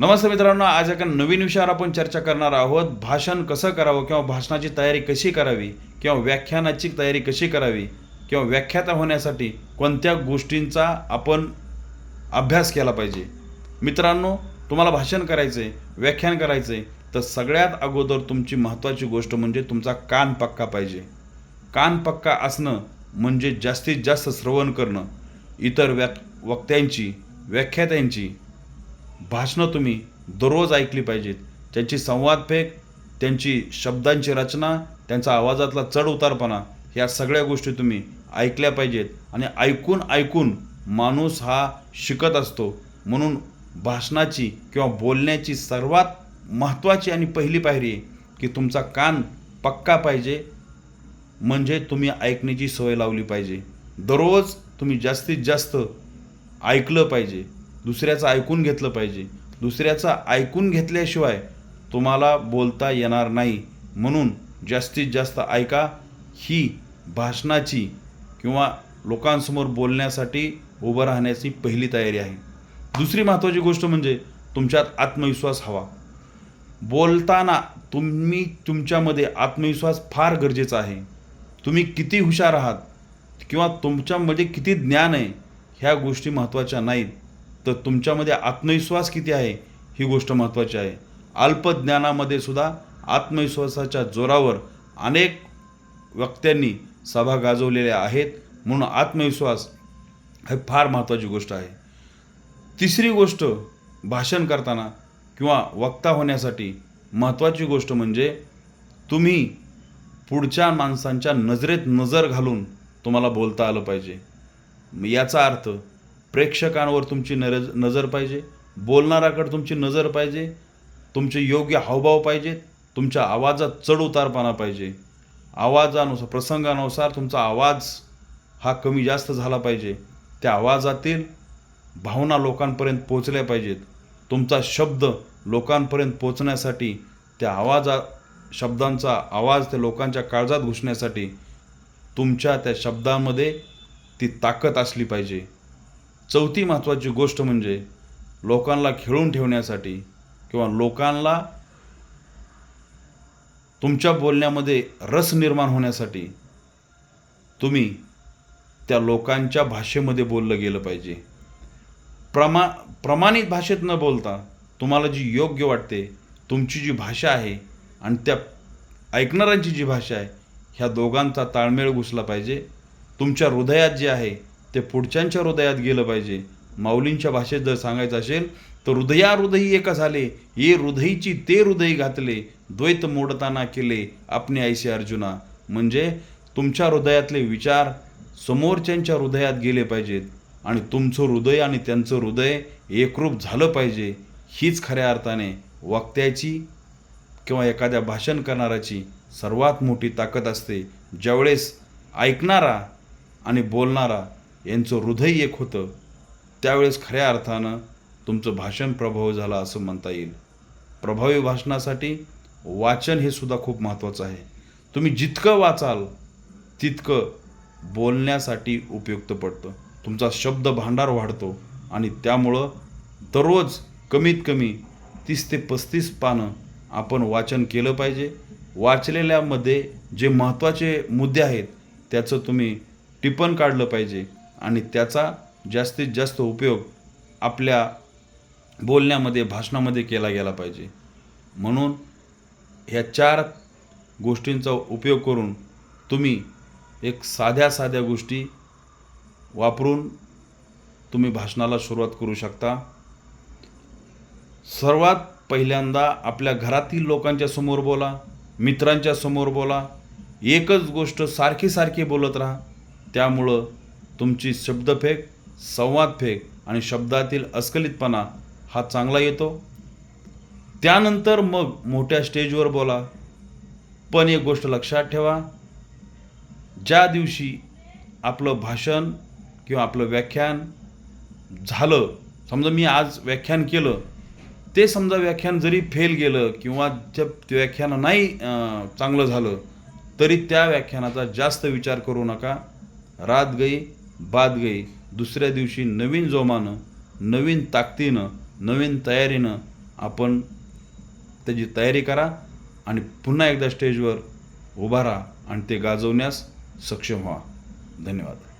नमस्ते मित्रांनो आज एका नवीन विषयावर आपण चर्चा करणार आहोत. भाषण कसं करावं किंवा भाषणाची तयारी कशी करावी किंवा व्याख्यानाची तयारी कशी करावी किंवा व्याख्याता होण्यासाठी कोणत्या गोष्टींचा आपण अभ्यास केला पाहिजे? मित्रांनो तुम्हाला भाषण करायचं आहे व्याख्यान करायचं आहे तर सगळ्यात अगोदर तुमची महत्त्वाची गोष्ट म्हणजे तुमचा कान पक्का पाहिजे. कान पक्का असणं म्हणजे जास्तीत जास्त श्रवण करणं. इतर व्या वक्त्यांची व्याख्यात्यांची भाषणं तुम्ही दररोज ऐकली पाहिजेत. त्यांची संवाद फेक त्यांची शब्दांची रचना त्यांचा आवाजातला चढ उतारपणा ह्या सगळ्या गोष्टी तुम्ही ऐकल्या पाहिजेत. आणि ऐकून ऐकून माणूस हा शिकत असतो. म्हणून भाषणाची किंवा बोलण्याची सर्वात महत्त्वाची आणि पहिली पायरी आहे की तुमचा कान पक्का पाहिजे. म्हणजे तुम्ही ऐकण्याची सवय लावली पाहिजे. दररोज तुम्ही जास्तीत जास्त ऐकलं पाहिजे. दुसऱ्याचं ऐकून घेतलं पाहिजे. दुसऱ्याचं ऐकून घेतल्याशिवाय तुम्हाला बोलता येणार नाही. म्हणून जास्तीत जास्त ऐका ही भाषणाची किंवा लोकांसमोर बोलण्यासाठी उभं राहण्याची पहिली तयारी आहे. दुसरी महत्त्वाची गोष्ट म्हणजे तुमच्यात आत्मविश्वास हवा. बोलताना तुम्ही तुमच्यामध्ये आत्मविश्वास फार गरजेचा आहे. तुम्ही किती हुशार आहात किंवा तुमच्यामध्ये किती ज्ञान आहे ह्या गोष्टी महत्त्वाच्या नाहीत. तर तुमच्यामध्ये आत्मविश्वास किती आहे? ही गोष्ट महत्त्वाची आहे. अल्पज्ञानामध्ये सुद्धा आत्मविश्वासाच्या जोरावर अनेक वक्त्यांनी सभा गाजवलेल्या आहेत. म्हणून आत्मविश्वास हे फार महत्त्वाची गोष्ट आहे. तिसरी गोष्ट भाषण करताना किंवा वक्ता होण्यासाठी महत्त्वाची गोष्ट म्हणजे तुम्ही पुढच्या माणसांच्या नजरेत नजर घालून तुम्हाला बोलता आलं पाहिजे. याचा अर्थ प्रेक्षकांवर तुमची नरज नजर पाहिजे. बोलणाराकडे तुमची नजर पाहिजे. तुमचे योग्य हावभाव पाहिजेत तुमच्या आवाजात चढ उतारपणा पाहिजे. आवाजानुसार प्रसंगानुसार तुमचा आवाज हा कमी जास्त झाला पाहिजे. त्या आवाजातील भावना लोकांपर्यंत पोचल्या पाहिजेत. तुमचा शब्द लोकांपर्यंत पोचण्यासाठी त्या आवाजा शब्दांचा आवाज त्या लोकांच्या काळजात घुसण्यासाठी तुमच्या त्या शब्दांमध्ये ती ताकद असली पाहिजे. चौथी महत्त्वाची गोष्ट म्हणजे लोकांना खेळून ठेवण्यासाठी किंवा लोकांना तुमच्या बोलण्यामध्ये रस निर्माण होण्यासाठी तुम्ही त्या लोकांच्या भाषेमध्ये बोललं गेलं पाहिजे. प्रमा प्रमाणित भाषेत न बोलता तुम्हाला जी योग्य वाटते तुमची जी भाषा आहे आणि त्या ऐकणाऱ्यांची जी भाषा आहे ह्या दोघांचा ताळमेळ घुसला पाहिजे. तुमच्या हृदयात जे आहे ते पुढच्यांच्या हृदयात गेलं पाहिजे. माऊलींच्या भाषेत जर सांगायचं असेल तर हृदया हृदयी एका झाले. ये हृदयीची ते हृदय घातले. द्वैत मोडताना केले आपणे ऐसे अर्जुना. म्हणजे तुमच्या हृदयातले विचार समोरच्यांच्या हृदयात गेले पाहिजेत. आणि तुमचं हृदय आणि त्यांचं हृदय एकरूप झालं पाहिजे. हीच खऱ्या अर्थाने वक्त्याची किंवा एखाद्या भाषण करणाऱ्याची सर्वात मोठी ताकद असते. ज्यावेळेस ऐकणारा आणि बोलणारा यांचं हृदय एक होतं. त्यावेळेस खऱ्या अर्थानं तुमचं भाषण प्रभावी झालं असं म्हणता येईल. प्रभावी भाषणासाठी वाचन हे सुद्धा खूप महत्त्वाचं आहे. तुम्ही जितकं वाचाल तितकं बोलण्यासाठी उपयुक्त पडतं. तुमचा शब्द भांडार वाढतो आणि त्यामुळं दररोज कमीत कमी तीस ते पस्तीस पानं आपण वाचन केलं पाहिजे. वाचलेल्यामध्ये जे महत्त्वाचे मुद्दे आहेत त्याचं तुम्ही टिपण काढलं पाहिजे. आणि त्याचा जास्तीत जास्त उपयोग आपल्या बोलण्यामध्ये भाषणामध्ये केला गेला पाहिजे. म्हणून ह्या चार गोष्टींचा उपयोग करून तुम्ही एक साध्या साध्या गोष्टी वापरून तुम्ही भाषणाला सुरुवात करू शकता. सर्वात पहिल्यांदा आपल्या घरातील लोकांच्या समोर बोला मित्रांच्या समोर बोला एकच गोष्ट सारखी सारखी बोलत राहा. त्यामुळं तुमची शब्दफेक संवादफेक आणि शब्दातील अस्खलितपणा हा चांगला येतो. त्यानंतर मग मोठ्या स्टेजवर बोला. पण एक गोष्ट लक्षात ठेवा. ज्या दिवशी आपलं भाषण किंवा आपलं व्याख्यान झालं समजा मी आज व्याख्यान केलं ते समजा व्याख्यान जरी फेल गेलं किंवा त्या ते व्याख्यान नाही चांगलं झालं तरी त्या व्याख्यानाचा जास्त विचार करू नका. रात गई बाद गई दुसऱ्या दिवशी नवीन जोमानं नवीन ताकदीनं नवीन तयारीनं आपण त्याची तयारी करा आणि पुन्हा एकदा स्टेजवर उभा राहा आणि ते गाजवण्यास सक्षम व्हा. धन्यवाद.